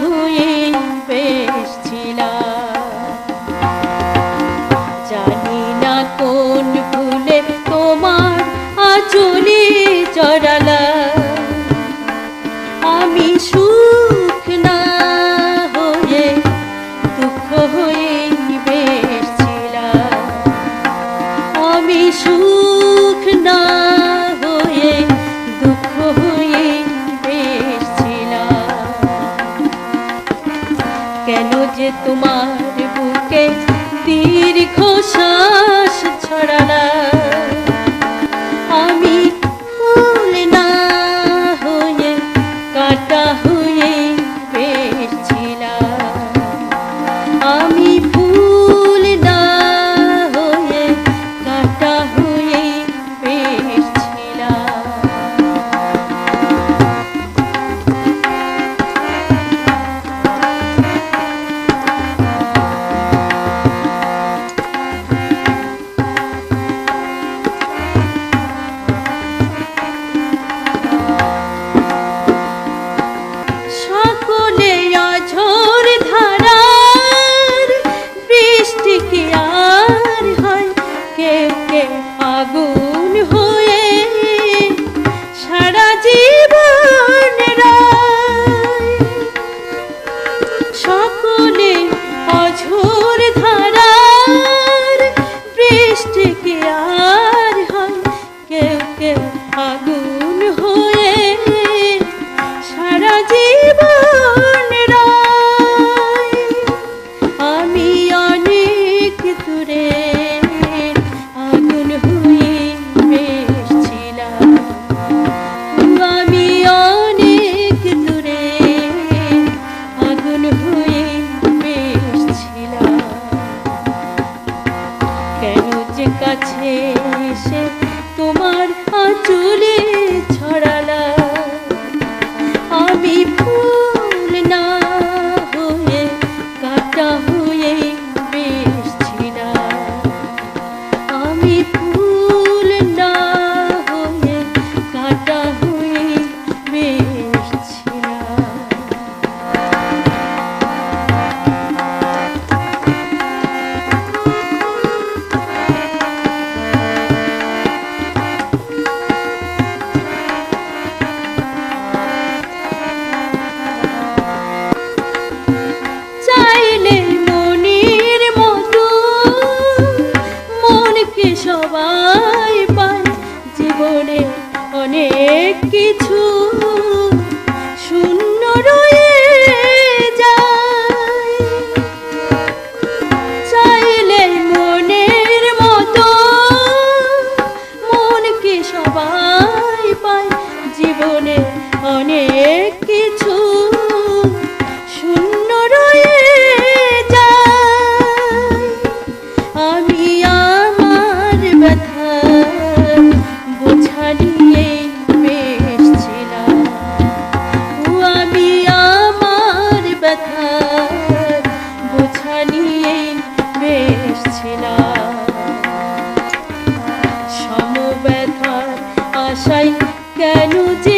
হয়ে বেশ ছিলাম। জানি না কোন ভুলে তোমার আচলে চড়ালা আমি সুখ না হয়ে, দুঃখ হয়ে বেশ আমি সুখ কেন যে তোমার বুকে দীর্ঘ শ্বাস ছড়ানা বৃষ্টি কি আর হয়? কেউ কেউ আগুন হয়ে সারা জীবন আমি অনেক দূরে আগুন হয়ে বেশছিলাম কাছে সবাই পায় জীবনে অনেক কিছু আশায় কেন যে